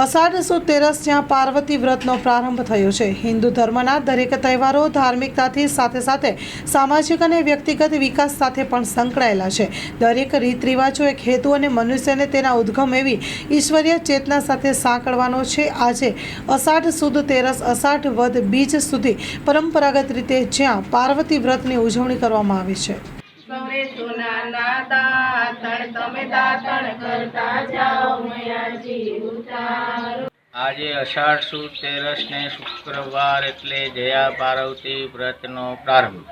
અષાઢ સુદ તેરસ જ્યાં પાર્વતી વ્રતનો પ્રારંભ થયો છે. હિન્દુ ધર્મના દરેક તહેવારો ધાર્મિકતાથી સાથે સાથે સામાજિક અને વ્યક્તિગત વિકાસ સાથે પણ સંકળાયેલા છે. દરેક રીત રિવાજો એક હેતુ અને મનુષ્યને તેના ઉદ્ગમ એવી ઈશ્વરીય ચેતના સાથે સાંકળવાનો છે. આજે અષાઢ સુદ તેરસ, અષાઢ વદ બીજ સુધી પરંપરાગત રીતે જ્યાં પાર્વતી વ્રતની ઉજવણી કરવામાં આવી છે. તમે સોનાના દાતણ, તમે દાતણ કરતા જાઓ મયાજી ઉતારો. આજે અષાઢ સુદ તેરસને શુક્રવાર એટલે જયા પાર્વતી વ્રતનો પ્રારંભ.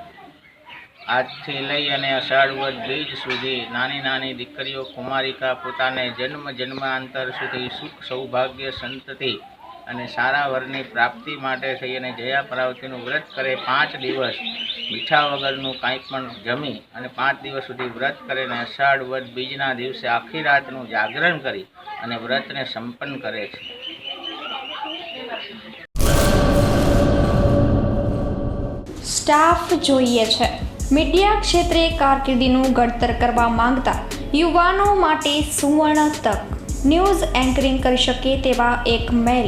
આજથી લઈ અને અષાઢ વદ બીજ સુધી નાની નાની દીકરીઓ કુમારિકા પોતાને જન્મ જન્માંતર સુધી સુખ સૌભાગ્ય સંતતિ અને સારા વરની પ્રાપ્તિ માટે થઈ અને જયા પ્રાવતીનું વ્રત કરે પાંચ દિવસ. મીઠા વગરનું કાંઈ પણ જમી અને પાંચ દિવસ સુધી વ્રત કરે અને અષાઢ વધ બીજના દિવસે આખી રાતનું જાગરણ કરી અને વ્રતને સંપન્ન કરે છે. સ્ટાફ જોઈએ છે. મીડિયા ક્ષેત્રે કારકિર્દીનું ઘડતર કરવા માંગતા યુવાનો માટે સુવર્ણ તક. ન્યૂઝ એન્કરિંગ કરી શકે તેવા એક મેલ